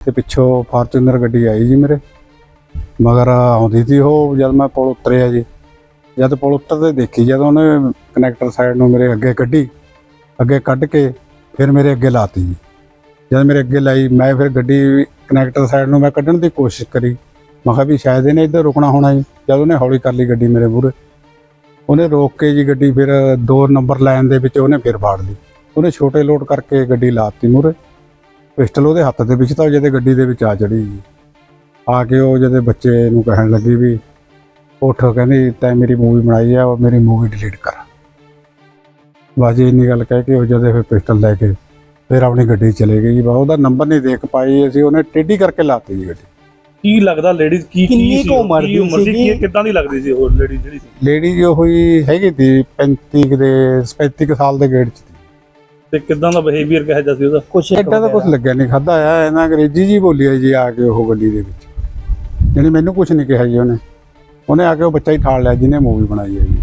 ਤੇ ਪਿੱਛੋਂ ਫਾਰਚੂਨਰ ਗੱਡੀ ਆਈ ਜੀ ਮੇਰੇ। ਮਗਰ ਆਉਂਦੀ ਸੀ ਉਹ ਜਦ ਮੈਂ ਪੁਲ ਉਤਰਿਆ ਜੀ। ਜਦ ਪੁਲ ਉਤਰਦੇ ਦੇਖੀ, ਜਦ ਉਹਨੇ ਕਨੈਕਟਰ ਸਾਈਡ ਨੂੰ ਮੇਰੇ ਅੱਗੇ ਕੱਢੀ, ਅੱਗੇ ਕੱਢ ਕੇ ਫਿਰ ਮੇਰੇ ਅੱਗੇ ਲਾਤੀ ਜੀ। ਜਦ ਮੇਰੇ ਅੱਗੇ ਲਾਈ, ਮੈਂ ਫਿਰ ਗੱਡੀ ਕਨੈਕਟਰ ਸਾਈਡ ਨੂੰ ਮੈਂ ਕੱਢਣ ਦੀ ਕੋਸ਼ਿਸ਼ ਕਰੀ। ਮੈਂ ਕਿਹਾ ਵੀ ਸ਼ਾਇਦ ਇਹਨੇ ਇੱਧਰ ਰੁਕਣਾ ਹੋਣਾ ਜੀ। ਜਦ ਉਹਨੇ ਹੌਲੀ ਕਰ ਲਈ ਗੱਡੀ ਮੇਰੇ ਮੂਹਰੇ। ਉਹਨੇ ਰੋਕ ਕੇ ਜੀ ਗੱਡੀ ਫਿਰ ਦੋ ਨੰਬਰ ਲਾਈਨ ਦੇ ਵਿੱਚ ਉਹਨੇ ਫਿਰ ਫਾੜ ਲਈ। ਉਹਨੇ ਛੋਟੇ ਲੋਡ ਕਰਕੇ ਗੱਡੀ ਲਾਤੀ ਮੂਹਰੇ। ਪਿਸਟਲ ਉਹਦੇ ਹੱਥ ਦੇ ਵਿੱਚ ਤਾਂ ਉਹ ਜਦੇ ਗੱਡੀ ਦੇ ਵਿੱਚ ਆ ਚੜੀ ਜੀ। ਆ ਕੇ ਉਹ ਜਦੇ ਬੱਚੇ ਨੂੰ ਕਹਿਣ ਲੱਗੀ ਵੀ ਉੱਠ ਕਹਿੰਦੀ ਤੈਂ ਮੇਰੀ ਮੂਵੀ ਬਣਾਈ ਆ ਉਹ ਮੇਰੀ ਮੂਵੀ ਡਿਲੀਟ ਕਰ। ਬਾਜੀ ਇੰਨੀ ਗੱਲ ਕਹਿ ਕੇ ਉਹ ਜਦੇ ਫਿਰ ਪਿਸਟਲ ਲੈ ਕੇ ਫਿਰ ਆਪਣੀ ਗੱਡੀ ਚਲੇ ਗਈ ਜੀ। ਬਸ ਉਹਦਾ ਨੰਬਰ ਨਹੀਂ ਦੇਖ ਪਾਈ ਅਸੀਂ ਉਹਨੇ ਟੇਢੀ ਕਰਕੇ ਲਾਤੀ ਜੀ ਗੱਡੀ। ਕੀ ਲੱਗਦਾ ਲੇਡੀਜ਼ ਕੀ ਕਿੰਨੀ ਕੀ ਸੀ ਕੁ ਉਹ? ਉਮਰ ਦੀ? ਉਮਰ ਸੀ ਸੀਗੀ? ਕੀ ਕਿੱਦਾਂ ਦੀ ਲੱਗਦੀ ਸੀ ਉਹ ਲੇਡੀ ਜਿਹੜੀ ਸੀ? ਲੇਡੀ ਜੋ ਹੋਈ ਹੈਗੀ ਤੀ 35 ਕੁ ਦੇ 35 ਕੁ ਸਾਲ ਦੇ ਗੇੜ 'ਚ ਤੀ ਕਿੱਦਾਂ ਦਾ ਬਿਹੇਵੀਅਰ ਕਿਹਾ ਜਾ ਸੀ ਉਹਦਾ? ਕੁਛ ਐਡਾ ਤਾਂ ਕੁਝ ਲੱਗਿਆ ਨਹੀਂ ਖਾਦਾ ਆ ਇਹਨਾਂ ਅੰਗਰੇਜ਼ੀ ਜੀ ਬੋਲੀ ਆ ਜੀ ਆ ਕੇ ਉਹ ਗੱਡੀ ਦੇ ਵਿੱਚ। ਜਿਹੜੀ ਮੈਨੂੰ ਕੁਝ ਨਹੀਂ ਕਿਹਾ ਜੀ ਉਹਨੇ। ਉਹਨੇ ਆ ਕੇ ਉਹ ਬੱਚਾ ਹੀ ਠਾਲ ਲਿਆ ਜਿਹਨੇ ਮੂਵੀ ਬਣਾਈ ਹੈ ਜੀ।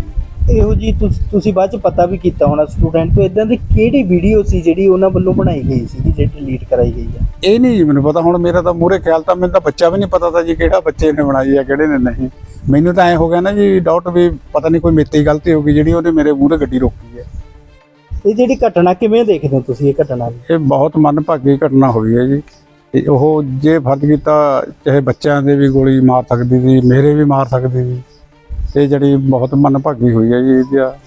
ਇਹੋ ਜੀ ਤੁਸ- ਬਾਅਦ ਚ ਪਤਾ ਵੀ ਕੀਤਾ ਹੋਣਾ ਸਟੂਡੈਂਟ ਤੋਂ ਇਦਾਂ ਦੀ ਕਿਹੜੀ ਵੀਡੀਓ ਸੀ ਜਿਹੜੀ ਉਹਨਾਂ ਵੱਲੋਂ ਬਣਾਈ ਗਈ ਸੀ ਜਿਹੜੀ ਡਿਲੀਟ ਕਰਾਈ ਗਈ ਆ ਇਹ ਨਹੀਂ ਜੀ ਮੈਨੂੰ ਪਤਾ ਹੁਣ ਮੇਰਾ ਤਾਂ ਮੂਰੇ ਖਿਆਲ ਤਾਂ ਮੈਨੂੰ ਤਾਂ ਬੱਚਾ ਵੀ ਨਹੀਂ ਪਤਾ ਤਾਂ ਜੀ ਕਿਹੜਾ ਬੱਚੇ ਨੇ ਬਣਾਈ ਹੈ ਕਿਹੜੇ ਨੇ ਨਹੀਂ। ਮੈਨੂੰ ਤਾਂ ਐ ਹੋ ਗਿਆ ਨਾ ਜੀ ਡਾਊਟ ਵੀ ਪਤਾ ਨਹੀਂ ਕੋਈ ਮੇਤੀ ਗਲਤੀ ਹੋ ਗਈ ਜਿਹੜੀ ਉਹਨੇ ਮੇਰੇ ਮੂਰੇ ਗੱਡੀ ਰੋਕੀ। ਇਹ ਜਿਹੜੀ ਘਟਨਾ ਕਿਵੇਂ ਦੇਖਦੇ ਹੋ ਤੁਸੀਂ ਇਹ ਘਟਨਾ ਨੂੰ? ਇਹ ਬਹੁਤ ਮੰਦਭਾਗੀ ਘਟਨਾ ਹੋਈ ਹੈ ਜੀ। ਤੇ ਉਹ ਜੇ ਫਰਜ਼ ਕੀਤਾ ਚਾਹੇ ਬੱਚਿਆਂ ਦੇ ਵੀ ਗੋਲੀ ਮਾਰ ਸਕਦੀ ਸੀ ਮੇਰੇ ਵੀ ਮਾਰ ਸਕਦੀ ਸੀ। ਤੇ ਜਿਹੜੀ ਬਹੁਤ ਮੰਦਭਾਗੀ ਹੋਈ ਹੈ ਜੀ ਇਹਦਾ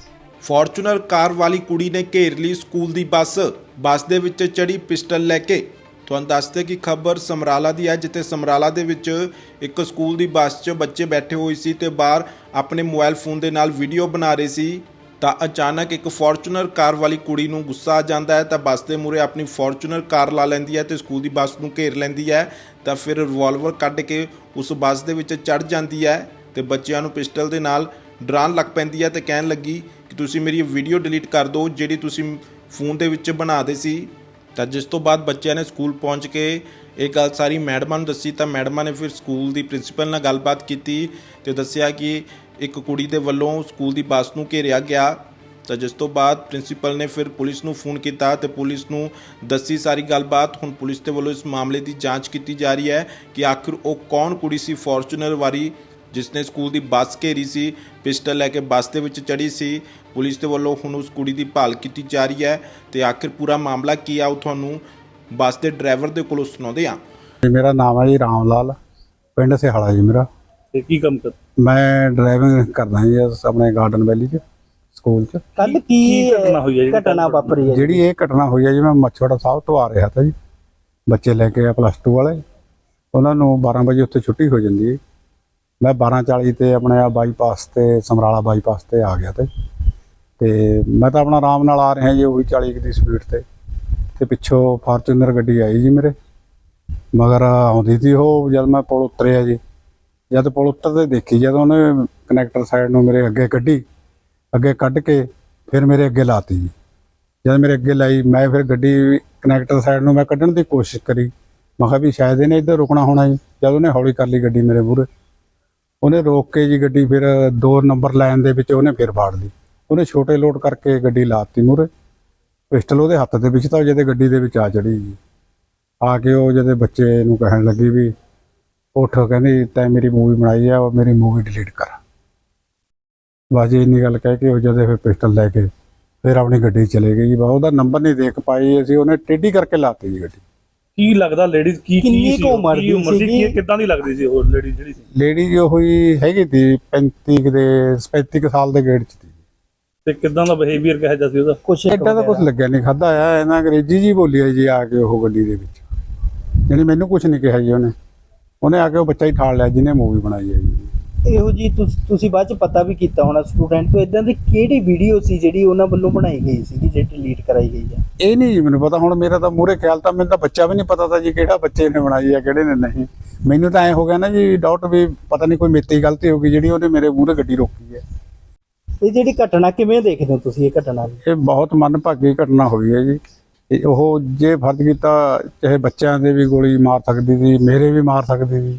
ਫੋਰਚੂਨਰ ਕਾਰ ਵਾਲੀ ਕੁੜੀ ਨੇ ਘੇਰ ਲਈ ਸਕੂਲ ਦੀ ਬੱਸ। ਬੱਸ ਦੇ ਵਿੱਚ ਚੜੀ ਪਿਸਟਲ ਲੈ ਕੇ। ਤੁਹਾਨੂੰ ਦੱਸਦੇ ਕਿ ਖਬਰ ਸਮਰਾਲਾ ਦੀ ਹੈ ਜਿੱਥੇ ਸਮਰਾਲਾ ਦੇ ਵਿੱਚ ਇੱਕ ਸਕੂਲ ਦੀ ਬੱਸ 'ਚ ਬੱਚੇ ਬੈਠੇ ਹੋਏ ਸੀ ਤੇ ਬਾਹਰ ਆਪਣੇ ਮੋਬਾਈਲ ਫੋਨ ਦੇ ਨਾਲ ਵੀਡੀਓ ਬਣਾ ਰਹੇ ਸੀ। ਤਾਂ ਅਚਾਨਕ ਇੱਕ ਫੋਰਚੂਨਰ ਕਾਰ ਵਾਲੀ ਕੁੜੀ ਨੂੰ ਗੁੱਸਾ ਆ ਜਾਂਦਾ ਹੈ, ਤਾਂ ਬੱਸ ਦੇ ਮੂਹਰੇ ਆਪਣੀ ਫੋਰਚੂਨਰ ਕਾਰ ਲਾ ਲੈਂਦੀ ਹੈ ਤੇ ਸਕੂਲ ਦੀ ਬੱਸ ਨੂੰ ਘੇਰ ਲੈਂਦੀ ਹੈ, ਤਾਂ ਫਿਰ ਰਿਵਾਲਵਰ ਕੱਢ ਕੇ ਉਸ ਬੱਸ ਦੇ ਵਿੱਚ ਚੜ ਜਾਂਦੀ ਹੈ ਤੇ ਬੱਚਿਆਂ ਨੂੰ ਪਿਸਟਲ ਦੇ ਨਾਲ ਡਰਾਉਣ ਲੱਗ ਪੈਂਦੀ ਹੈ ਤੇ ਕਹਿਣ ਲੱਗੀ ਕਿ ਤੁਸੀਂ ਮੇਰੀ ਵੀਡੀਓ ਡਿਲੀਟ ਕਰ ਦਿਓ, ਜਿਹੜੀ ਤੁਸੀਂ ਫੋਨ ਦੇ ਵਿੱਚ ਬਣਾਦੇ ਸੀ। ਤਾਂ ਜਿਸ ਤੋਂ ਬਾਅਦ ਬੱਚਿਆਂ ਨੇ ਸਕੂਲ ਪਹੁੰਚ ਕੇ ਇਹ ਗੱਲ ਸਾਰੀ ਮੈਡਮਾਂ ਨੂੰ ਦੱਸੀ, ਤਾਂ ਮੈਡਮਾਂ ਨੇ ਫਿਰ ਸਕੂਲ ਦੀ ਪ੍ਰਿੰਸੀਪਲ ਨਾਲ ਗੱਲਬਾਤ ਕੀਤੀ ਤੇ ਦੱਸਿਆ ਕਿ ਇੱਕ ਕੁੜੀ ਦੇ ਵੱਲੋਂ ਸਕੂਲ ਦੀ ਬੱਸ ਨੂੰ ਘੇਰਿਆ ਗਿਆ। ਤਾਂ ਜਿਸ ਤੋਂ ਬਾਅਦ ਪ੍ਰਿੰਸੀਪਲ ਨੇ ਫਿਰ ਪੁਲਿਸ ਨੂੰ ਫੋਨ ਕੀਤਾ ਤੇ ਪੁਲਿਸ ਨੂੰ ਦੱਸੀ ਸਾਰੀ ਗੱਲਬਾਤ। ਹੁਣ ਪੁਲਿਸ ਦੇ ਵੱਲੋਂ ਇਸ ਮਾਮਲੇ ਦੀ ਜਾਂਚ ਕੀਤੀ ਜਾ ਰਹੀ ਹੈ ਕਿ ਆਖਿਰ ਉਹ ਕੌਣ ਕੁੜੀ ਸੀ ਫੋਰਚੂਨਰ ਵਾਲੀ ਜਿਸ ਨੇ ਸਕੂਲ ਦੀ ਬੱਸ ਘੇਰੀ ਸੀ ਪਿਸਟਲ ਲੈ ਕੇ ਬੱਸ ਦੇ ਵਿੱਚ ਚੜੀ ਸੀ। ਪੁਲਿਸ ਦੇ ਵੱਲੋਂ ਹੁਣ ਉਸ ਕੁੜੀ ਦੀ ਭਾਲ ਕੀਤੀ ਜਾ ਰਹੀ ਹੈ ਤੇ ਆਖਿਰ ਪੂਰਾ ਮਾਮਲਾ ਕੀ ਆ ਉਹ ਤੁਹਾਨੂੰ ਬੱਸ ਦੇ ਡਰਾਈਵਰ ਦੇ ਕੋਲੋਂ ਸੁਣਾਉਂਦੇ ਆ ਮੇਰਾ ਨਾਮ ਹੈ ਜੀ ਰਾਮ ਲਾਲ ਪਿੰਡ ਸਿਹਾਲਾ ਜੀ ਮੇਰਾ। ਤੇ ਕੀ ਕੰਮ ਕਰ ਮੈਂ ਡਰਾਈਵਿੰਗ ਕਰਦਾ ਜੀ ਇਸ ਆਪਣੇ ਗਾਰਡਨ ਵੈਲੀ 'ਚ ਸਕੂਲ 'ਚ। ਕੱਲ ਕੀ ਘਟਨਾ ਹੋਈ ਹੈ ਜਿਹੜੀ ਘਟਨਾ ਵਾਪਰੀ ਹੈ ਜਿਹੜੀ ਇਹ ਘਟਨਾ ਹੋਈ ਹੈ ਜੀ ਮੈਂ ਮੱਛੋੜਾ ਸਾਹਿਬ ਤੋਂ ਆ ਰਿਹਾ ਤਾ ਜੀ। ਬੱਚੇ ਲੈ ਕੇ ਆ ਪਲੱਸ 2 ਵਾਲੇ। ਉਹਨਾਂ ਨੂੰ 12 ਵਜੇ ਉੱਥੇ ਛੁੱਟੀ ਹੋ ਜਾਂਦੀ ਹੈ ਮੈਂ 12:40 ਤੇ ਆਪਣੇ ਆ ਬਾਈਪਾਸ ਤੇ ਸਮਰਾਲਾ ਬਾਈਪਾਸ ਤੇ ਆ ਗਿਆ ਤੇ ਤੇ ਮੈਂ ਤਾਂ ਆਪਣਾ ਆਰਾਮ ਨਾਲ ਆ ਰਿਹਾ ਜੀ ਉਹੀ 40 ਕੁ ਦੀ ਸਪੀਡ ਤੇ। ਤੇ ਪਿੱਛੋਂ ਫਾਰਚੂਨਰ ਗੱਡੀ ਆਈ ਜੀ ਮੇਰੇ। ਮਗਰ ਆਉਂਦੀ ਸੀ ਉਹ ਜਦ ਮੈਂ ਪੁਲ ਉਤਰਿਆ ਜੀ। ਜਦ ਪੁਲ 'ਤੇ ਦੇਖੀ, ਜਦ ਉਹਨੇ ਕਨੈਕਟਰ ਸਾਈਡ ਨੂੰ ਮੇਰੇ ਅੱਗੇ ਕੱਢੀ, ਅੱਗੇ ਕੱਢ ਕੇ ਫਿਰ ਮੇਰੇ ਅੱਗੇ ਲਾਤੀ। ਜੀ ਜਦ ਮੇਰੇ ਅੱਗੇ ਲਾਈ, ਮੈਂ ਫਿਰ ਗੱਡੀ ਕਨੈਕਟਰ ਸਾਈਡ ਨੂੰ ਮੈਂ ਕੱਢਣ ਦੀ ਕੋਸ਼ਿਸ਼ ਕਰੀ। ਮੈਂ ਕਿਹਾ ਵੀ ਸ਼ਾਇਦ ਇਹਨੇ ਇੱਧਰ ਰੁਕਣਾ ਹੋਣਾ ਜੀ। ਜਦ ਉਹਨੇ ਹੌਲੀ ਕਰ ਲਈ ਗੱਡੀ ਮੇਰੇ ਮੂਹਰੇ, ਉਹਨੇ ਰੋਕ ਕੇ ਜੀ ਗੱਡੀ ਫਿਰ ਦੋ ਨੰਬਰ ਲਾਈਨ ਦੇ ਵਿੱਚ ਉਹਨੇ ਫਿਰ ਫਾੜ ਲਈ। ਉਹਨੇ ਛੋਟੇ ਲੋਡ ਕਰਕੇ ਗੱਡੀ ਲਾਤੀ ਮੂਹਰੇ। ਪਿਸਟਲ ਉਹਦੇ ਹੱਥ ਦੇ ਵਿੱਚ ਤਾਂ ਉਹ ਜਦੇ ਗੱਡੀ ਦੇ ਵਿੱਚ ਆ ਚੜੀ ਜੀ। ਆ ਕੇ ਉਹ ਜਦੇ ਬੱਚੇ ਨੂੰ ਕਹਿਣ ਲੱਗੀ ਵੀ ਉੱਠ ਕਹਿੰਦੀ ਤੈਂ ਮੇਰੀ ਮੂਵੀ ਬਣਾਈ ਆ ਉਹ ਮੇਰੀ ਮੂਵੀ ਡਿਲੀਟ ਕਰ। ਬਾਜੀ ਇੰਨੀ ਗੱਲ ਕਹਿ ਕੇ ਉਹ ਜਦੇ ਫਿਰ ਪਿਸਟਲ ਲੈ ਕੇ ਫਿਰ ਆਪਣੀ ਗੱਡੀ ਚਲੇ ਗਈ ਜੀ। ਬਸ ਉਹਦਾ ਨੰਬਰ ਨਹੀਂ ਦੇਖ ਪਾਈ ਅਸੀਂ ਉਹਨੇ ਟੇਢੀ ਕਰਕੇ ਲਾਤੀ ਜੀ ਗੱਡੀ। ਕੀ ਲੱਗਦਾ ਲੇਡੀਜ਼ ਕੀ ਕਿੰਨੀ ਕੀ ਸੀ? ਉਮਰ ਕੀ ਦੀ ਉਮਰ ਸੀ? ਕੀ ਕਿੱਦਾਂ ਦੀ ਲੱਗਦੀ ਸੀ ਉਹ ਲੇਡੀ ਜਿਹੜੀ ਸੀ? ਲੇਡੀ ਜੋ ਹੋਈ ਹੈਗੀ ਤੀ 35 ਕੁ ਦੇ 35 ਕੁ ਸਾਲ ਦੇ ਗੇੜ 'ਚ ਤੀ ਤੇ ਕਿੱਦਾਂ ਦਾ ਬਿਹੇਵੀਅਰ ਕਿਹਾ ਜਾ ਸੀ ਉਹਦਾ? ਕੁਛ ਐਡਾ ਤਾਂ ਕੁਝ ਲੱਗਿਆ ਨਹੀਂ ਖਾਦਾ ਆ ਇਹਨਾਂ ਅੰਗਰੇਜ਼ੀ ਜੀ ਬੋਲੀ ਆ ਜੀ ਆ ਕੇ ਉਹ ਗੱਡੀ ਦੇ ਵਿੱਚ। ਜਿਹੜੀ ਮੈਨੂੰ ਕੁਝ ਨਹੀਂ ਕਿਹਾ ਜੀ ਉਹਨੇ। ਉਹਨੇ ਆ ਕੇ ਉਹ ਬੱਚਾ ਹੀ ਠਾਲ ਲਿਆ ਜਿਹਨੇ ਮੂਵੀ ਬਣਾਈ ਹੈ ਜੀ। ਇਹੋ ਜੀ ਤੁਸ- ਤੁਸੀਂ ਬਾਅਦ ਚ ਪਤਾ ਵੀ ਕੀਤਾ ਹੋਣਾ ਸਟੂਡੈਂਟ ਤੋਂ ਇਦਾਂ ਦੀ ਕਿਹੜੀ ਵੀਡੀਓ ਸੀ ਜਿਹੜੀ ਉਹਨਾਂ ਵੱਲੋਂ ਬਣਾਈ ਗਈ ਸੀ ਜਿਹੜੀ ਡਿਲੀਟ ਕਰਾਈ ਗਈ ਆ ਇਹ ਨਹੀਂ ਜੀ ਮੈਨੂੰ ਪਤਾ ਹੁਣ ਮੇਰਾ ਤਾਂ ਮੂਰੇ ਖਿਆਲ ਤਾਂ ਮੈਨੂੰ ਤਾਂ ਬੱਚਾ ਵੀ ਨਹੀਂ ਪਤਾ ਤਾਂ ਜੀ ਕਿਹੜਾ ਬੱਚੇ ਨੇ ਬਣਾਈ ਹੈ ਕਿਹੜੇ ਨੇ ਨਹੀਂ। ਮੈਨੂੰ ਤਾਂ ਐ ਹੋ ਗਿਆ ਨਾ ਜੀ ਡਾਊਟ ਵੀ ਪਤਾ ਨਹੀਂ ਕੋਈ ਮੇਤੀ ਗਲਤੀ ਹੋ ਗਈ ਜਿਹੜੀ ਉਹਨੇ ਮੇਰੇ ਮੂਰੇ ਗੱਡੀ ਰੋਕੀ ਹੈ। ਇਹ ਜਿਹੜੀ ਘਟਨਾ ਕਿਵੇਂ ਦੇਖਦੇ ਹੋ ਤੁਸੀਂ ਇਹ ਘਟਨਾ ਨੂੰ ਇਹ ਬਹੁਤ ਮੰਦਭਾਗੀ ਘਟਨਾ ਹੋਈ ਹੈ ਜੀ। ਤੇ ਉਹ ਜੇ ਫਰਜ਼ ਕੀਤਾ ਚਾਹੇ ਬੱਚਿਆਂ ਦੇ ਵੀ ਗੋਲੀ ਮਾਰ ਸਕਦੀ ਸੀ ਮੇਰੇ ਵੀ ਮਾਰ ਸਕਦੀ ਸੀ।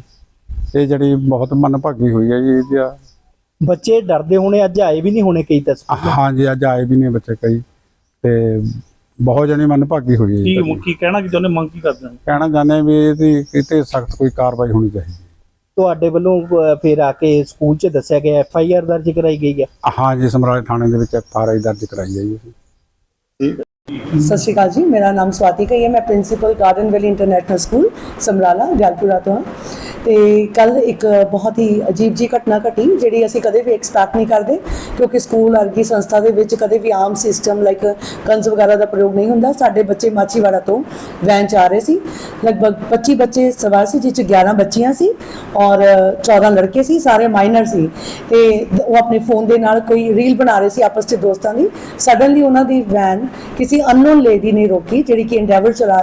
ਇਹ ਜਿਹੜੀ ਬਹੁਤ ਮੰਦਭਾਗੀ ਹੋਈ ਹੈ ਜੀ ਇਹਦਾ ਬੱਚੇ ਡਰਦੇ ਹੋਣੇ ਅੱਜ ਆਏ ਵੀ ਨਹੀਂ ਹੋਣੇ ਕਈ ਤਸਵੀਰ ਹਾਂਜੀ ਅੱਜ ਆਏ ਵੀ ਨੇ ਬੱਚੇ ਕਈ। ਤੇ ਬਹੁਤ ਜਣੀ ਮਨ ਭਾਗੀ ਹੋਈ ਹੈ ਜੀ। ਕੀ ਕੀ ਕਹਿਣਾ ਕਿ ਚਾਹੁੰਦੇ ਮੰਗ ਕੀ ਕਰਦੇ ਹੋ? ਕਹਿਣਾ ਹਾਂ ਵੀ ਇਹਦੀ ਕਿਤੇ ਸਖਤ ਕੋਈ ਕਾਰਵਾਈ ਹੋਣੀ ਚਾਹੀਦੀ ਤੁਹਾਡੇ ਵੱਲੋਂ ਫਿਰ ਆ ਕੇ ਸਕੂਲ 'ਚ ਦੱਸਿਆ ਗਿਆ ਐਫ ਆਈ ਆਰ ਦਰਜ ਕਰਾਈ ਗਈ ਹੈ। ਹਾਂ ਜੀ ਸਮਰਾਲੇ ਥਾਣੇ ਦੇ ਵਿੱਚ ਐਫ ਆਰ ਆਈ ਦਰਜ ਕਰਾਈ ਹੈ ਜੀ। ਅਸੀਂ ਸਤਿ ਸ਼੍ਰੀ ਅਕਾਲ ਜੀ, ਮੇਰਾ ਨਾਮ ਸਵਾਤੀ ਕਈ ਹੈ, ਮੈਂ principal Garden Valley International School Samrala, Jalpura ਤੋਂ ਹਾਂ। ਤੇ ਕੱਲ ਇੱਕ ਬਹੁਤ ਹੀ ਅਜੀਬ ਜੀ ਘਟਨਾ ਘਟੀ, ਜਿਹੜੀ ਅਸੀਂ ਕਦੇ ਵੀ ਐਕਸਪੈਕਟ ਨਹੀਂ ਕਰਦੇ, ਕਿਉਂਕਿ ਸਕੂਲ ਵਰਗੀ ਸੰਸਥਾ ਦੇ ਵਿੱਚ ਕਦੇ ਵੀ ਆਮ ਸਿਸਟਮ ਲਾਈਕ ਕੰਸ ਵਗੈਰਾ ਦਾ ਪ੍ਰਯੋਗ ਨਹੀਂ ਹੁੰਦਾ। ਸਾਡੇ ਬੱਚੇ ਮਾਚੀਵਾੜਾ ਤੋਂ ਵੈਨ ਚ ਆ ਰਹੇ ਸੀ। ਲਗਭਗ 25 ਬੱਚੇ ਸਵਾਰ ਸੀ ਜਿਸ ਚ 11 ਬੱਚੀਆਂ ਸੀ ਔਰ 14 ਲੜਕੇ ਸੀ, ਸਾਰੇ ਮਾਈਨਰ ਸੀ। ਤੇ ਉਹ ਆਪਣੇ ਫੋਨ ਦੇ ਨਾਲ ਕੋਈ ਰੀਲ ਬਣਾ ਰਹੇ ਸੀ ਆਪਸ ਵਿੱਚ ਦੋਸਤਾਂ ਦੀ। ਸਡਨਲੀ ਉਹਨਾਂ ਦੀ ਵੈਨ ਕਿਸੇ ਅਨਨੋਨ ਲੇਡੀ ਨੇ ਰੋਕੀ ਜਿਹੜੀ ਕਿ ਐਂਡੇਵਰ ਚਲਾ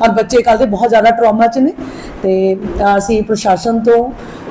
ਔਰ ਬੱਚੇ ਕੱਲ੍ਹ ਦੇ ਬਹੁਤ ਜ਼ਿਆਦਾ ਟਰਾਮਾ 'ਚ ਨੇ ਤੇ ਅਸੀਂ ਪ੍ਰਸ਼ਾਸਨ ਤੋਂ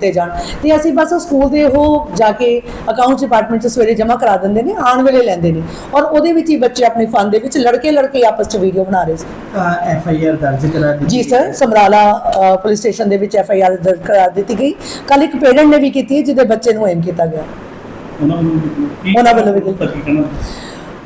ਕੀਤੇ ਜਾਣ। ਤੇ ਅਸੀਂ ਬਸ ਸਕੂਲ ਦੇ ਉਹ ਜਾ ਕੇ ਅਕਾਊਂਟ ਡਿਪਾਰਟਮੈਂਟ ਚ ਸਵੇਰੇ ਜਮ੍ਹਾਂ ਕਰਾ ਦਿੰਦੇ ਨੇ ਆਉਣ ਵੇਲੇ ਲੈਂਦੇ ਨੇ। ਔਰ ਉਹਦੇ ਵਿੱਚ ਹੀ ਬੱਚੇ ਆਪਣੇ ਫਨ ਦੇ ਵਿੱਚ ਲੜਕੇ ਲੜਕੇ ਆਪਸ ਚ ਵੀਡੀਓ ਬਣਾ ਰਹੇ ਸੀ। ਐਫ ਆਈ ਆਰ ਦਰਜ ਕਰਾ ਦਿੱਤੀ ਜੀ ਸਰ ਸਮਰਾਲਾ ਪੁਲਿਸ ਸਟੇਸ਼ਨ ਦੇ ਵਿੱਚ ਐਫ ਆਈ ਆਰ ਦਰਜ ਕਰਾ ਦਿੱਤੀ ਗਈ। ਕੱਲ ਇੱਕ ਪੇਰੈਂਟ ਨੇ ਵੀ ਕੀਤੀ ਜਿਹਦੇ ਬੱਚੇ ਨੂੰ ਐਮ ਕੀਤਾ ਗਿਆ। ਉਹਨਾਂ ਨੂੰ ਕੀ ਉਹਨਾਂ ਵੱਲੋਂ ਵੀ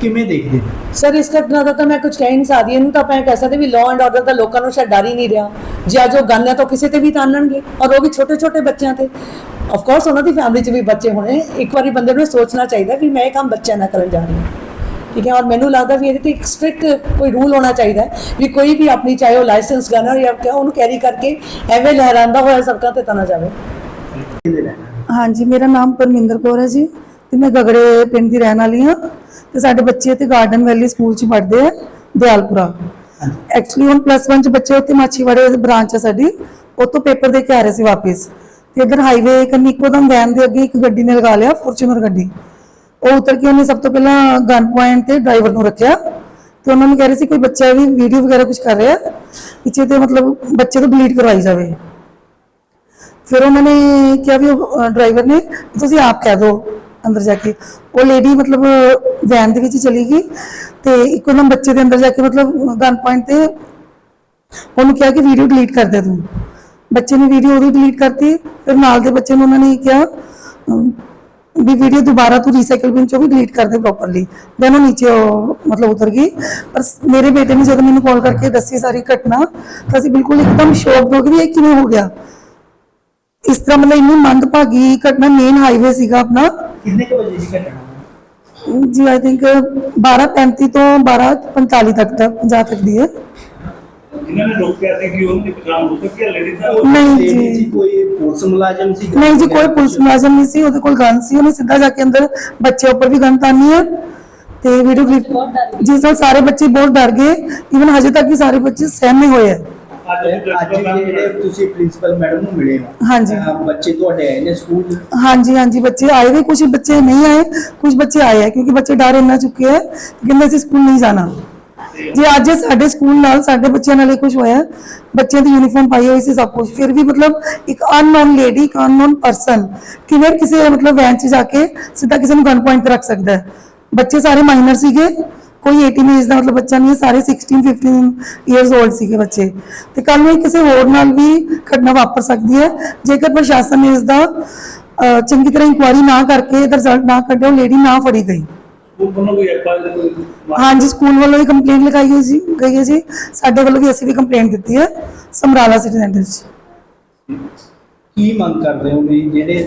ਕਿਵੇਂ ਦੇਖਦੇ ਹੋ ਸਰ ਇਸ ਘਟਨਾ ਦਾ ਤਾਂ ਮੈਂ ਕੁਝ ਕਹਿ ਨਹੀਂ ਸਕਦੀ। ਇਹਨੂੰ ਤਾਂ ਆਪਾਂ ਇਹ ਕਹਿ ਸਕਦੇ ਵੀ ਲਾਅ ਐਂਡ ਆਰਡਰ ਦਾ ਲੋਕਾਂ ਨੂੰ ਸ਼ਾਇਦ ਡਰ ਹੀ ਨਹੀਂ ਰਿਹਾ। ਜੇ ਅੱਜ ਉਹ ਗਨ ਹੈ ਤਾਂ ਕਿਸੇ ਤੇ ਵੀ ਤਾਨਣਗੇ ਔਰ ਉਹ ਵੀ ਛੋਟੇ ਛੋਟੇ ਬੱਚਿਆਂ ਤੇ। ਆਫ ਕੋਰਸ ਉਹਨਾਂ ਦੀ ਫੈਮਿਲੀ 'ਚ ਵੀ ਬੱਚੇ ਹੋਣੇ। ਇੱਕ ਵਾਰੀ ਬੰਦੇ ਨੂੰ ਸੋਚਣਾ ਚਾਹੀਦਾ ਵੀ ਮੈਂ ਇਹ ਕੰਮ ਬੱਚਿਆਂ ਨਾਲ ਕਰਨ ਜਾ ਰਹੀ ਹਾਂ। ਠੀਕ ਹੈ? ਔਰ ਮੈਨੂੰ ਲੱਗਦਾ ਵੀ ਇਹਦੇ ਤੇ ਇੱਕ ਸਟ੍ਰਿਕਟ ਕੋਈ ਰੂਲ ਹੋਣਾ ਚਾਹੀਦਾ ਹੈ ਵੀ ਕੋਈ ਵੀ ਆਪਣੀ ਚਾਹੇ ਉਹ ਲਾਇਸੈਂਸ ਗਨਰ ਜਾਂ ਕਿਆ ਉਹਨੂੰ ਕੈਰੀ ਕਰਕੇ ਐਵੇਂ ਲਹਿਰਾਂਦਾ ਹੋਇਆ ਸੜਕਾਂ ਤੇ ਤਾਂ ਨਾ ਜਾਵੇ। ਹਾਂਜੀ ਮੇਰਾ ਨਾਮ ਪਰਮਿੰਦਰ ਕੌਰ ਹੈ ਜੀ ਤੇ ਮੈਂ ਗਗੜੇ ਪਿੰਡ ਦੀ ਰਹਿਣ ਵਾਲੀ ਹਾਂ। ਤੇ ਸਾਡੇ ਬੱਚੇ ਤੇ ਗਾਰਡਨ ਵੈਲੀ ਸਕੂਲ 'ਚ ਪੜ੍ਹਦੇ ਆ, ਦਿਆਲਪੁਰਾ। ਐਕਚੁਅਲੀ ਹੁਣ ਪਲੱਸ 1 'ਚ ਬੱਚੇ ਉੱਥੇ ਮਾਛੀਵਾੜੇ ਬ੍ਰਾਂਚ ਆ ਸਾਡੀ, ਉੱਥੋਂ ਪੇਪਰ ਦੇ ਕੇ ਆ ਰਹੇ ਸੀ ਵਾਪਸ। ਤੇ ਇਧਰ ਹਾਈਵੇ ਕੰਨੀ ਇੱਕੋਦਮ ਵੈਨ ਦੇ ਅੱਗੇ ਇੱਕ ਗੱਡੀ ਨੇ ਲਗਾ ਲਿਆ ਫੋਰਚੂਨਰ ਗੱਡੀ। ਉਹ ਉਤਰ ਕੇ ਉਹਨੇ ਸਭ ਤੋਂ ਪਹਿਲਾਂ ਗਨ ਪੁਆਇੰਟ ਤੇ ਡਰਾਈਵਰ ਨੂੰ ਰੱਖਿਆ। ਤੇ ਉਹਨਾਂ ਨੂੰ ਕਹਿ ਰਹੇ ਸੀ ਕੋਈ ਬੱਚਾ ਵੀ ਵੀਡੀਓ ਵਗੈਰਾ ਕੁਝ ਕਰ ਰਿਹਾ, ਪਿੱਛੇ ਤੇ ਮਤਲਬ ਬੱਚੇ ਤੋਂ ਡਿਲੀਟ ਕਰਵਾਈ ਜਾਵੇ। ਫਿਰ ਉਹਨਾਂ ਨੇ ਕਿਹਾ ਵੀ ਡਰਾਈਵਰ ਨੇ, ਤੁਸੀਂ ਆਪ ਕਹਿ ਦਿਓ। ਅੰਦਰ ਜਾ ਕੇ। ਉਹ ਲੇਡੀ ਮਤਲਬ ਵੈਨ ਦੇ ਵਿੱਚ ਚਲੀ ਗਈ ਤੇ ਇੱਕੋਦਮ ਬੱਚੇ ਦੇ ਅੰਦਰ ਜਾ ਕੇ ਮਤਲਬ ਗਨ ਪੁਆਇੰਟ ਤੇ ਉਹਨੂੰ ਕਿਹਾ ਕਿ ਵੀਡੀਓ ਡਿਲੀਟ ਕਰ ਦੇ ਤੂੰ। ਬੱਚੇ ਨੇ ਵੀਡੀਓ ਉਹਦੀ ਡਿਲੀਟ ਕਰਤੀ, ਫਿਰ ਨਾਲ ਦੇ ਬੱਚੇ ਨੂੰ ਉਹਨਾਂ ਨੇ ਕਿਹਾ ਵੀ ਵੀਡੀਓ ਦੁਬਾਰਾ ਤੂੰ ਰੀਸਾਈਕਲ ਬਿਨ ਚੋਂ ਵੀ ਡਿਲੀਟ ਕਰ ਦੇ ਪ੍ਰੋਪਰਲੀ ਦੈਨ ਉਹ ਨੀਚੇ ਮਤਲਬ ਉਤਰ ਗਈ। ਪਰ ਮੇਰੇ ਬੇਟੇ ਨੇ ਜਦੋਂ ਮੈਨੂੰ ਕਾਲ ਕਰਕੇ ਦੱਸੀ ਸਾਰੀ ਘਟਨਾ, ਤਾਂ ਅਸੀਂ ਬਿਲਕੁਲ ਇੱਕਦਮ ਸ਼ੌਕ ਹੋ ਗਏ ਵੀ ਇਹ ਕਿਵੇਂ ਹੋ ਗਿਆ। ਇਸ ਤਰ੍ਹਾਂ ਮਤਲਬ ਇੰਨੀ ਮੰਦਭਾਗੀ ਘਟਨਾ ਮੇਨ ਹਾਈਵੇ ਸੀਗਾ ਆਪਣਾ। ਕਿੰਨੇ ਕੁ ਵਜੇ ਦੀ ਘਟਨਾ ਜੀ ਆਈ ਥਿੰਕ 12:35 ਤੋਂ 12:45 ਤੱਕ ਦਾ 50 ਤੱਕ ਦੀ ਹੈ। ਇਹਨਾਂ ਨੇ ਰੋਕਿਆ ਸੀ ਕਿ ਉਹਨਾਂ ਦੀ ਪਛਾਣ ਹੋ ਸਕੀ ਹੈ ਲੇਡੀਜ਼ ਦਾ ਨਹੀਂ ਜੀ। ਕੋਈ ਪੁਲਿਸ ਮੁਲਾਜ਼ਮ ਸੀ? ਨਹੀਂ ਜੀ ਕੋਈ ਪੁਲਿਸ ਮੁਲਾਜ਼ਮ ਨਹੀਂ ਸੀ ਉਹਦੇ ਕੋਲ ਗਨ ਸੀ। ਉਹਨੇ ਸਿੱਧਾ ਜਾ ਕੇ ਅੰਦਰ ਬੱਚੇ ਉੱਪਰ ਵੀ ਗਨ ਤਾਨੀ ਹੈ। ਤੇ ਵੀਡੀਓ ਕਲਿੱਪ ਜਿਸ ਨਾਲ ਸਾਰੇ ਬੱਚੇ ਬਹੁਤ ਡਰ ਗਏ। ਇਵਨ ਹਜੇ ਤੱਕ ਵੀ ਸਾਰੇ ਬੱਚੇ ਸਹਿਮੇ ਹੋਏ ਅੱਜ ਅੱਜ ਜਿਹੜੇ ਤੁਸੀਂ ਪ੍ਰਿੰਸੀਪਲ ਮੈਡਮ ਨੂੰ ਮਿਲੇ ਹੋ ਹਾਂਜੀ। ਅਹ ਬੱਚੇ ਤੁਹਾਡੇ ਆਏ ਨੇ ਸਕੂਲ ਹਾਂਜੀ ਹਾਂਜੀ ਬੱਚੇ ਆਏ ਵੀ ਕੁਝ ਬੱਚੇ ਨਹੀਂ ਆਏ ਕੁਝ ਬੱਚੇ ਆਏ ਹੈ ਕਿਉਂਕਿ ਬੱਚੇ ਡਰ ਇੰਨਾ ਚੁੱਕੇ ਹੈ ਕਿ ਕਹਿੰਦੇ ਅਸੀਂ ਸਕੂਲ ਨਹੀਂ ਜਾਣਾ ਜੇ ਅੱਜ ਸਾਡੇ ਸਕੂਲ ਨਾਲ ਸਾਡੇ ਬੱਚਿਆਂ ਨਾਲ ਇਹ ਕੁਝ ਹੋਇਆ ਬੱਚਿਆਂ ਦੀ ਯੂਨੀਫਾਰਮ ਪਾਈ ਹੋਈ ਸੀ ਸਭ ਕੁਝ ਫਿਰ ਵੀ ਮਤਲਬ ਇੱਕ ਅਨਨੋਨ ਲੇਡੀ ਇੱਕ ਅਨਨੋਨ ਪਰਸਨ ਕਿਵੇਂ ਕਿਸੇ ਮਤਲਬ ਵੈਨ 'ਚ ਜਾ ਕੇ ਸਿੱਧਾ ਕਿਸੇ ਨੂੰ ਗਨ ਪੁਆਇੰਟ ਤੇ ਰੱਖ ਸਕਦਾ ਹੈ। ਬੱਚੇ ਸਾਰੇ ਮਾਈਨਰ ਸੀਗੇ ਕੋਈ 18 ਏਜ ਦਾ ਮਤਲਬ ਬੱਚਾ ਨਹੀਂ ਹੈ ਸਾਰੇ 16 15 ਇਅਰਸ 올ਡ ਸੀਗੇ ਬੱਚੇ ਤੇ ਕੱਲ ਨੂੰ ਇਹ ਕਿਸੇ ਹੋਰ ਨਾਲ ਵੀ ਘਟਨਾ ਵਾਪਰ ਸਕਦੀ ਹੈ ਜੇਕਰ ਪ੍ਰਸ਼ਾਸਨ ਨੇ ਇਸ ਦਾ ਅਹ, ਚੰਗੀ ਤਰ੍ਹਾਂ ਇਨਕੁਆਇਰੀ ਨਾ ਕਰਕੇ ਇਹਦਾ ਰਿਜ਼ਲਟ ਨਾ ਕੱਢਿਆ ਉਹ ਲੇਡੀ ਨਾ ਫੜੀ ਗਈ ਉਹ ਕੋਲੋਂ ਕੋਈ ਐਫਆਈਆਰ ਕੋਈ ਹਾਂਜੀ ਸਕੂਲ ਵੱਲੋਂ ਵੀ ਕੰਪਲੇਂਟ ਲਗਾਈ ਹੋਈ ਜੀ ਗਈ ਹੈ ਜੀ ਸਾਡੇ ਵੱਲੋਂ ਵੀ ਅਸੀਂ ਵੀ ਕੰਪਲੇਂਟ ਦਿੱਤੀ ਹੈ ਸਮਰਾਲਾ ਸਿਟੀ ਸੈਂਟਰ 'ਚ ਕੀ ਮੰਗ ਕਰਦੇ ਹੋ ਵੀ ਜਿਹੜੇ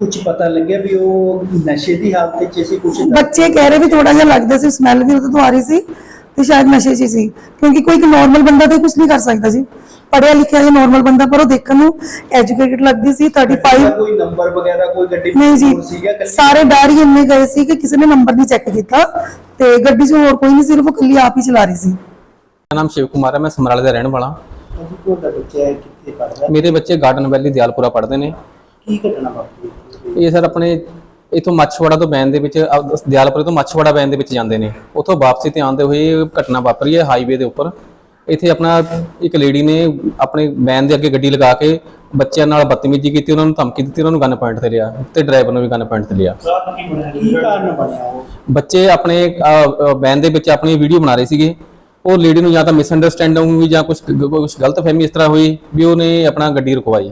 ਕੁਝ ਪਤਾ ਲੱਗਿਆ ਵੀ ਉਹ ਨਸ਼ੇ ਦੀ ਹਾਲਤ ਵਿੱਚ ਸੀ ਕੁਝ ਬੱਚੇ ਕਹਿ ਰਹੇ ਵੀ ਥੋੜਾ ਜਿਹਾ ਲੱਗਦਾ ਸੀ ਸਮੈਲ ਵੀ ਉਹਦੇ ਤੋਂ ਆ ਰਹੀ ਸੀ ਤੇ ਸ਼ਾਇਦ ਨਸ਼ੇ 'ਚ ਹੀ ਸੀ। ਕਿਉਂਕਿ ਕੋਈ ਇੱਕ ਨਾਰਮਲ ਬੰਦਾ ਤੇ ਕੁਝ ਨਹੀਂ ਕਰ ਸਕਦਾ ਜੀ। ਪੜਿਆ ਲਿਖਿਆ ਜਿਹਾ ਨਾਰਮਲ ਬੰਦਾ ਪਰ ਉਹ ਦੇਖਣ ਨੂੰ ਐਜੂਕੇਟਿਡ ਲੱਗਦੀ ਸੀ 35 ਕੋਈ ਨੰਬਰ ਵਗੈਰਾ ਕੋਈ ਗੱਡੀ ਨਹੀਂ ਜੀ? ਸਾਰੇ ਡਰ ਹੀ ਇੰਨੇ ਗਏ ਸੀ ਕਿ ਕਿਸੇ ਨੇ ਨੰਬਰ ਨਹੀਂ ਚੈੱਕ ਕੀਤਾ ਤੇ ਗੱਡੀ 'ਚ ਹੋਰ ਕੋਈ ਨਹੀਂ ਸਿਰਫ ਉਹ ਇਕੱਲੀ ਆਪ ਹੀ ਚਲਾ ਰਹੀ ਸੀ। ਮੇਰਾ ਨਾਮ ਸ਼ਿਵ ਕੁਮਾਰ ਹੈ ਮੈਂ ਸਮਰਾਲੇ ਦਾ ਰਹਿਣ ਵਾਲਾ। ਤੁਹਾਡਾ ਬੱਚਾ ਕਿੱਥੇ ਪੜਦਾ ਮੇਰੇ ਬੱਚੇ ਗਾਰਡਨ ਵੈਲੀ ਦਿਆਲਪੁਰਾ ਪੜ੍ਹਦੇ ਨੇ। ਕੀ ਘਟਨਾ ਵਾਪਰੀ? ਇਹ ਸਰ ਆਪਣੇ ਇਥੋਂ ਮੱਛਵਾੜਾ ਤੋਂ ਬੈਨ ਦੇ ਵਿੱਚ, ਅਹ, ਦਿਆਲਪੁਰੇ ਤੋਂ ਮੱਛਵਾੜਾ ਬੈਨ ਦੇ ਵਿੱਚ ਜਾਂਦੇ ਨੇ। ਉੱਥੋਂ ਵਾਪਸੀ ਤੇ ਆਉਂਦੇ ਹੋਏ ਇਹ ਘਟਨਾ ਵਾਪਰੀ ਹੈ ਹਾਈਵੇ ਦੇ ਉੱਪਰ। ਇੱਥੇ ਆਪਣਾ ਇੱਕ ਲੇਡੀ ਨੇ ਆਪਣੇ ਵੈਨ ਦੇ ਅੱਗੇ ਗੱਡੀ ਲਗਾ ਕੇ ਬੱਚਿਆਂ ਨਾਲ ਬਦਤਮੀਜ਼ੀ ਕੀਤੀ, ਉਹਨਾਂ ਨੂੰ ਧਮਕੀ ਦਿੱਤੀ, ਉਹਨਾਂ ਨੂੰ ਗਨ ਪੁਆਇੰਟ ਤੇ ਲਿਆ ਤੇ ਡਰਾਈਵਰ ਨੂੰ ਵੀ ਗਨ ਪੁਆਇੰਟ ਤੇ ਲਿਆ। ਕੀ ਕਾਰਨ ਬਣਿਆ ਉਹ ਬੱਚੇ ਆਪਣੇ ਵੈਨ ਦੇ ਵਿੱਚ ਆਪਣੀ ਵੀਡੀਓ ਬਣਾ ਰਹੇ ਸੀਗੇ। ਉਹ ਲੇਡੀ ਨੂੰ ਜਾਂ ਤਾਂ ਮਿਸਅੰਡਰਸਟੈਂਡਿੰਗ ਹੋਈ ਜਾਂ ਕੁਝ ਕੁਝ ਗਲਤਫਹਿਮੀ ਇਸ ਤਰ੍ਹਾਂ ਹੋਈ ਵੀ ਉਹਨੇ ਆਪਣਾ ਗੱਡੀ ਰੁਕਵਾਈ।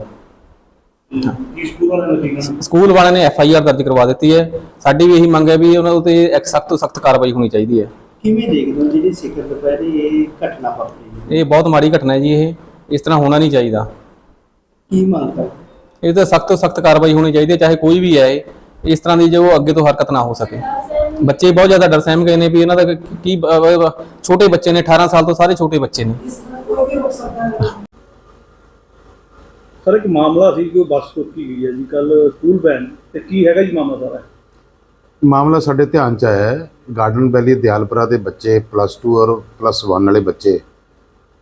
ਕੀ ਸਕੂਲ ਵਾਲਿਆਂ ਨੇ ਕੀ ਸਕੂਲ ਵਾਲਿਆਂ ਨੇ ਐਫ ਆਈ ਆਰ ਦਰਜ ਕਰਵਾ ਦਿੱਤੀ ਹੈ। ਸਾਡੀ ਵੀ ਇਹੀ ਮੰਗ ਹੈ ਵੀ ਉਹਨਾਂ ਉਤੇ ਇੱਕ ਸਖਤ ਤੋਂ ਸਖਤ ਕਾਰਵਾਈ ਹੋਣੀ ਚਾਹੀਦੀ ਹੈ। ਕਿਵੇਂ ਦੇਖਦੇ ਹੋ ਜਿਹੜੀ ਸਿਖਰ ਦੁਪਹਿਰੇ ਇਹ ਘਟਨਾ ਵਾਪਰੀ ਹੈ? ਇਹ ਬਹੁਤ ਮਾੜੀ ਘਟਨਾ ਹੈ ਜੀ ਇਹ। ਇਸ ਤਰ੍ਹਾਂ ਹੋਣਾ ਨਹੀਂ ਚਾਹੀਦਾ। ਕੀ ਮੰਗ ਇਹ ਤੇ ਸਖਤ ਤੋਂ ਸਖਤ ਕਾਰਵਾਈ ਹੋਣੀ ਚਾਹੀਦੀ ਹੈ ਚਾਹੇ ਕੋਈ ਵੀ ਹੈ ਇਹ। ਇਸ ਤਰ੍ਹਾਂ ਦੀ ਜੋ ਅੱਗੇ ਤੋਂ ਹਰਕਤ ਨਾ ਹੋ ਸਕੇ। ਬੱਚੇ ਬਹੁਤ ਜ਼ਿਆਦਾ ਡਰ ਸਹਿਮ ਗਏ ਨੇ ਵੀ ਇਹਨਾਂ ਦਾ ਕੀ ਅਹ, ਅਹ, ਛੋਟੇ ਬੱਚੇ ਨੇ 18 ਸਾਲ ਤੋਂ ਸਾਰੇ ਛੋਟੇ ਬੱਚੇ ਨੇ। ਸਰ, ਇੱਕ ਮਾਮਲਾ ਸੀ ਕਿ ਉਹ ਬੱਸ ਰੋਕੀ ਗਈ ਹੈ ਜੀ ਕੱਲ ਸਕੂਲ ਵੈਨ, ਤੇ ਕੀ ਹੈਗਾ ਜੀ ਮਾਮਲਾ ਸਾਰਾ? ਮਾਮਲਾ ਸਾਡੇ ਧਿਆਨ ਚ ਆਇਆ ਹੈ। ਗਾਰਡਨ ਵੈਲੀ ਦਿਆਲਪੁਰਾ ਦੇ ਬੱਚੇ ਪਲੱਸ 2 ਔਰ ਪਲੱਸ 1 ਵਾਲੇ ਬੱਚੇ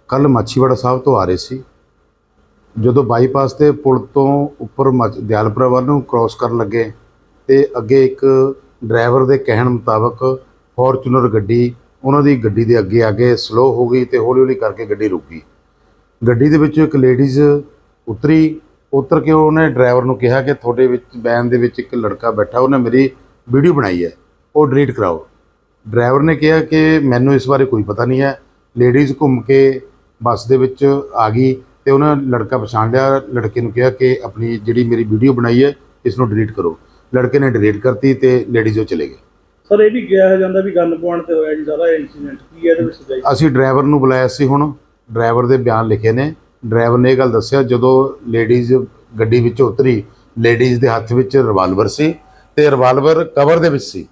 ਕੱਲ ਮਾਛੀਵਾੜਾ ਸਾਹਿਬ ਤੋਂ ਆ ਰਹੇ ਸੀ। ਜਦੋਂ ਬਾਈਪਾਸ ਤੇ ਪੁਲ ਤੋਂ ਉੱਪਰ ਮੱਝ- ਦਿਆਲਪੁਰਾ ਵੱਲ ਨੂੰ ਕ੍ਰਾਸ ਕਰਨ ਲੱਗੇ ਤੇ ਅੱਗੇ ਇੱਕ ਡਰਾਈਵਰ ਦੇ ਕਹਿਣ ਮੁਤਾਬਕ ਫੋਰਚੂਨਰ ਗੱਡੀ, ਉਹਨਾਂ ਦੀ ਗੱਡੀ ਦੇ ਅੱਗੇ ਆ ਕੇ ਸਲੋ ਹੋ ਗਈ ਤੇ ਹੌਲੀ ਹੌਲੀ ਕਰਕੇ ਗੱਡੀ ਰੁਕੀ ਗੱਡੀ ਦੇ ਵਿੱਚੋਂ ਇੱਕ ਲੇਡੀਜ਼ ਉਤਰੀ ਉਤਰ ਕੇ ਉਹਨੇ ਡਰਾਈਵਰ ਨੂੰ ਕਿਹਾ ਕਿ ਤੁਹਾਡੇ ਵਿੱਚ ਵੈਨ ਦੇ ਵਿੱਚ ਇੱਕ ਲੜਕਾ ਬੈਠਾ ਉਹਨੇ ਮੇਰੀ ਵੀਡੀਓ ਬਣਾਈ ਹੈ ਉਹ ਡਿਲੀਟ ਕਰਾਓ। ਡਰਾਈਵਰ ਨੇ ਕਿਹਾ ਕਿ ਮੈਨੂੰ ਇਸ ਬਾਰੇ ਕੋਈ ਪਤਾ ਨਹੀਂ ਹੈ ਲੇਡੀਜ਼ ਘੁੰਮ ਕੇ ਬੱਸ ਦੇ ਵਿੱਚ ਆ ਗਈ ਤੇ ਉਹਨਾਂ ਲੜਕਾ ਪਛਾਣ ਲਿਆ ਲੜਕੇ ਨੂੰ ਕਿਹਾ ਕਿ ਆਪਣੀ ਜਿਹੜੀ ਮੇਰੀ ਵੀਡੀਓ ਬਣਾਈ ਹੈ ਇਸ ਨੂੰ ਡਿਲੀਟ ਕਰੋ। ਲੜਕੇ ਨੇ ਡਿਲੀਟ ਕਰਤੀ ਤੇ ਲੇਡੀਜ਼ ਉਹ ਚਲੇ ਗਏ। ਸਰ ਇਹ ਵੀ ਕਿਹਾ ਜਾਂਦਾ ਵੀ ਗਨ ਪੁਆਇੰਟ ਤੇ ਹੋਇਆ ਜੀ ਸਾਰਾ ਇਨਸੀਡੈਂਟ ਕੀ ਹੈ ਇਹਦੇ ਵਿੱਚ ਸਜਾਈ ਅਸੀਂ ਡਰਾਈਵਰ ਨੂੰ ਬੁਲਾਇਆ ਸੀ ਹੁਣ ਡਰਾਈਵਰ ਦੇ ਬਿਆਨ ਲਿਖੇ ਨੇ। ਡਰਾਈਵਰ ਨੇ ਇਹ ਗੱਲ ਦੱਸਿਆ ਜਦੋਂ ਲੇਡੀਜ਼ ਗੱਡੀ ਵਿੱਚੋਂ ਉਤਰੀ ਲੇਡੀਜ਼ ਦੇ ਹੱਥ ਵਿੱਚ ਰਿਵਾਲਵਰ ਸੀ ਤੇ ਰਿਵਾਲਵਰ ਕਵਰ ਦੇ ਵਿੱਚ ਸੀ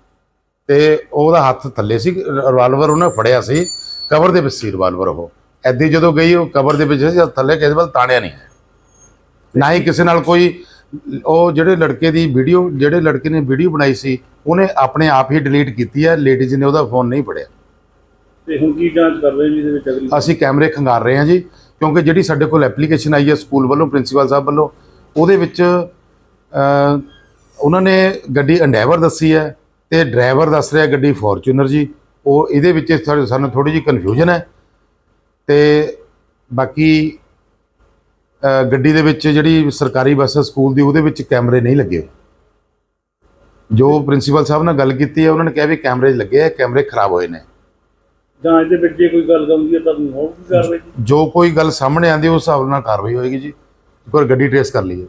ਤੇ ਉਹਦਾ ਹੱਥ ਥੱਲੇ ਸੀ ਰਿਵਾਲਵਰ ਉਹਨੇ ਫੜਿਆ ਸੀ ਕਵਰ ਦੇ ਵਿੱਚ ਸੀ ਰਿਵਾਲਵਰ ਉਹ। ਐਦੀ ਜਦੋਂ ਗਈ ਉਹ ਕਵਰ ਦੇ ਵਿੱਚ ਸੀ ਥੱਲੇ ਕਿਸੇ ਵੱਲ ਤਾਣਿਆ ਨਹੀਂ। ਨਾ ਹੀ ਕਿਸੇ ਨਾਲ ਕੋਈ ਉਹ ਜਿਹੜੇ ਲੜਕੇ ਦੀ ਵੀਡੀਓ ਜਿਹੜੇ ਲੜਕੇ ਨੇ ਵੀਡੀਓ ਬਣਾਈ ਸੀ ਉਹਨੇ ਆਪਣੇ ਆਪ ਹੀ ਡਿਲੀਟ ਕੀਤੀ ਹੈ ਲੇਡੀਜ਼ ਨੇ ਉਹਦਾ ਫੋਨ ਨਹੀਂ ਫੜਿਆ। ਤੇ ਹੁਣ ਕੀ ਜਾਂਚ ਕਰ ਰਹੇ ਜੀ ਇਹਦੇ ਵਿੱਚ ਅਗਲੀ? ਅਸੀਂ ਕੈਮਰੇ ਖੰਗਾਰ ਰਹੇ ਹਾਂ ਜੀ। ਕਿਉਂਕਿ ਜਿਹੜੀ ਸਾਡੇ ਕੋਲ ਐਪਲੀਕੇਸ਼ਨ ਆਈ ਹੈ ਸਕੂਲ ਵੱਲੋਂ, ਪ੍ਰਿੰਸੀਪਲ ਸਾਹਿਬ ਵੱਲੋਂ, ਉਹਦੇ ਵਿੱਚ ਉਹਨਾਂ ਨੇ ਗੱਡੀ ਅੰਡੈਵਰ ਦੱਸੀ ਹੈ ਤੇ ਡਰਾਈਵਰ ਦੱਸ ਰਿਹਾ ਗੱਡੀ ਫੋਰਚੂਨਰ ਜੀ। ਉਹ ਇਹਦੇ ਵਿੱਚ ਸਾਨੂੰ ਥੋੜੀ ਜਿਹੀ ਕਨਫਿਊਜ਼ਨ ਹੈ ਤੇ ਬਾਕੀ ਗੱਡੀ ਦੇ ਵਿੱਚ ਜਿਹੜੀ ਸਰਕਾਰੀ ਬੱਸ ਹੈ ਸਕੂਲ ਦੀ, ਉਹਦੇ ਵਿੱਚ ਕੈਮਰੇ ਨਹੀਂ ਲੱਗੇ ਜੋ ਪ੍ਰਿੰਸੀਪਲ ਸਾਹਿਬ ਨਾਲ ਗੱਲ ਕੀਤੀ ਹੈ, ਉਹਨਾਂ ਨੇ ਕਿਹਾ ਵੀ ਕੈਮਰੇ ਲੱਗੇ ਆ, ਕੈਮਰੇ ਖਰਾਬ ਹੋਏ ਨੇ। ਜਾਂਚ ਦੇ ਵਿੱਚ ਜੇ ਕੋਈ ਗੱਲ ਹੁੰਦੀ ਹੈ ਤਾਂ ਹੋਊਗੀ ਕਾਰਵਾਈ? ਜੋ ਕੋਈ ਗੱਲ ਸਾਹਮਣੇ ਆਂਦੀ ਉਸ ਹਿਸਾਬ ਨਾਲ ਕਾਰਵਾਈ ਹੋਏਗੀ ਜੀ। ਇੱਕ ਵਾਰ ਗੱਡੀ ਟ੍ਰੇਸ ਕਰ ਲਈਏ।